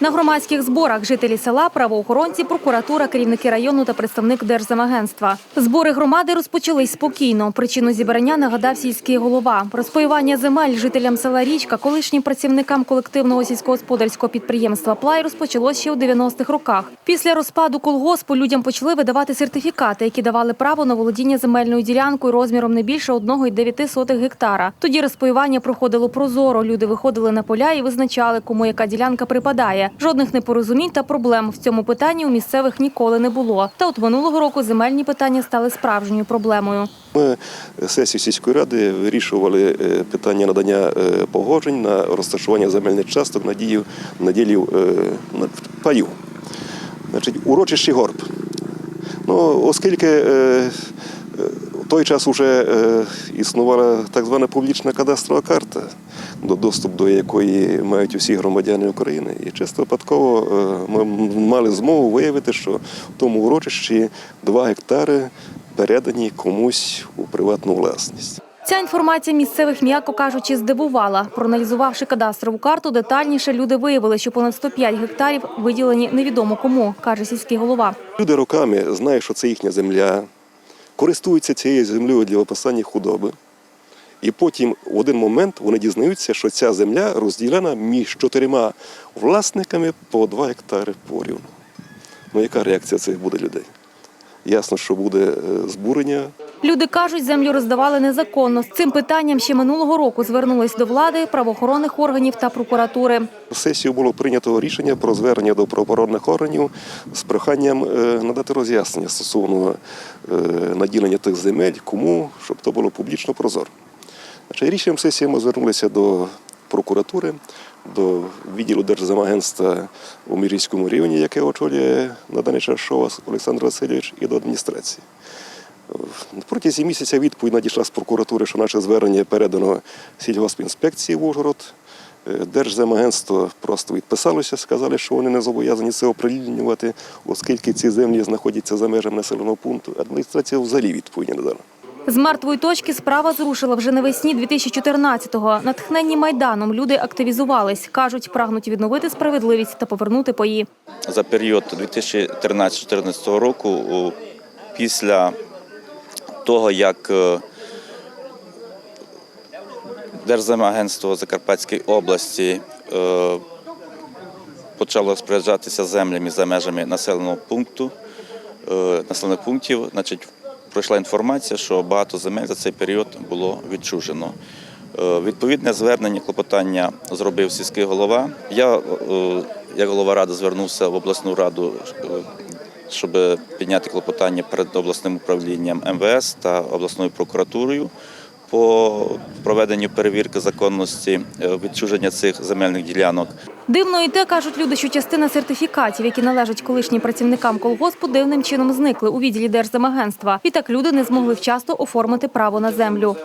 На громадських зборах жителі села, правоохоронці, прокуратура, керівники району та представник Держземагентства. Збори громади розпочались спокійно. Причину зібрання нагадав сільський голова. Розпаювання земель жителям села Річка, колишнім працівникам колективного сільськогосподарського підприємства Плай розпочалось ще у 90-х роках. Після розпаду колгоспу людям почали видавати сертифікати, які давали право на володіння земельною ділянкою розміром не більше 1,9 гектара. Тоді розпаювання проходило прозоро. Люди виходили на поля і визначали, кому яка ділянка припадає. Жодних непорозумінь та проблем в цьому питанні у місцевих ніколи не було. Та от минулого року земельні питання стали справжньою проблемою. Ми сесію сільської ради вирішували е, питання надання е, погоджень на розташування земельних часток наділів, е, на паїв. Значить, урочищі горб. Ну, оскільки той час вже е, існувала так звана публічна кадастрова карта, до доступ до якої мають усі громадяни України. І чисто випадково е, ми мали змогу виявити, що в тому урочищі 2 гектари передані комусь у приватну власність. Ця інформація місцевих, м'яко кажучи, здивувала. Проаналізувавши кадастрову карту, детальніше люди виявили, що понад 105 гектарів виділені невідомо кому, каже сільський голова. Люди роками знають, що це їхня земля, користуються цією землею для описання худоби. І потім в один момент вони дізнаються, що ця земля розділена між чотирма власниками по 2 гектари порівну. Ну, яка реакція цих буде людей? Ясно, що буде е, збурення. Люди кажуть, землю роздавали незаконно. З цим питанням ще минулого року звернулись до влади, правоохоронних органів та прокуратури. Сесію було прийнято рішення про звернення до правоохоронних органів з проханням е, надати роз'яснення стосовно е, наділення тих земель, кому, щоб то було публічно прозоро. Рішенням сесії ми звернулися до прокуратури, до відділу Держземагентства у Мірійському районі, яке очолює на даний час Шовас Олександр Васильович, і до адміністрації. Протягом місяця відповідь надійшла з прокуратури, що наше звернення передано сільгоспінспекції в Ужгород. Е, Держземагентство просто відписалося, сказали, що вони не зобов'язані це оприлюднювати, оскільки ці землі знаходяться за межами населеного пункту. Адміністрація взагалі відповіді не дала. З мертвої точки справа зрушила вже навесні 2014-го. Натхненні майданом люди активізувались. Кажуть, прагнуть відновити справедливість та повернути паї. за період 2013-2014 року, після того, як е, Держземагентство Закарпатської області е, почало розпоряджатися землями за межами населеного пункту, е, населених пунктів, значить, пройшла інформація, що багато земель за цей період було відчужено. Відповідне звернення клопотання зробив сільський голова. Я, як голова ради, звернувся в обласну раду, щоб підняти клопотання перед обласним управлінням МВС та обласною прокуратурою по проведенню перевірки законності е, відчуження цих земельних ділянок. Дивно і те, кажуть люди, що частина сертифікатів, які належать колишнім працівникам колгоспу, дивним чином зникли у відділі Держземагентства. І так люди не змогли вчасно оформити право на землю.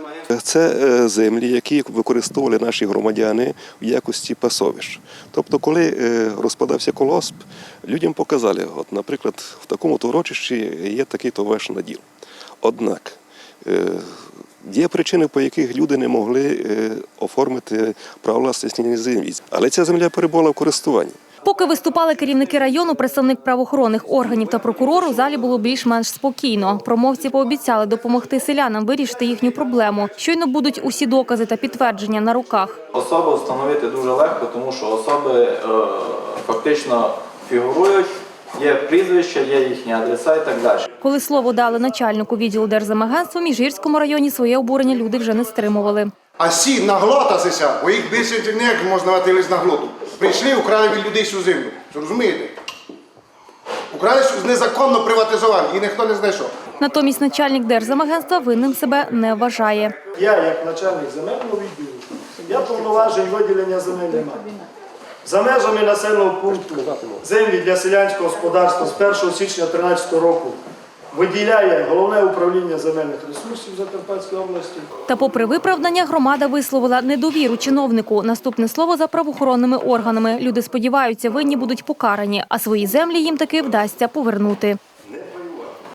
Це е, землі, які використовували наші громадяни в якості пасовищ. Тобто, коли е, розпадався колосп, людям показали, от, наприклад, в такому то урочищі є такий то ваш наділ. Однак є причини, по яких люди не могли е, оформити право власності на землі. Але ця земля перебула в користуванні. Поки виступали керівники району, представник правоохоронних органів та прокурор, у залі було більш-менш спокійно. Промовці пообіцяли допомогти селянам вирішити їхню проблему. Щойно будуть усі докази та підтвердження на руках. Особу встановити дуже легко, тому що особи е, фактично фігурують, є прізвища, є їхні адреса і так далі. Коли слово дали начальнику відділу Держземагентства, в Міжгірському районі своє обурення люди вже не стримували. А сі наглотатися, бо їх більше ніяк можна ватились на глоту. Прийшли, украли від людей всю землю. Що розумієте? Украли незаконно приватизували і ніхто не знайшов. Натомість начальник Держземагентства винним себе не вважає. Я, як начальник земельного відділу, я повноважень виділення земель не маю. За межами населеного пункту землі для селянського господарства з 1 січня 2013 року виділяє головне управління земельних ресурсів Закарпатської області. Та попри виправдання, громада висловила недовіру чиновнику. Наступне слово за правоохоронними органами. Люди сподіваються, винні будуть покарані, а свої землі їм таки вдасться повернути.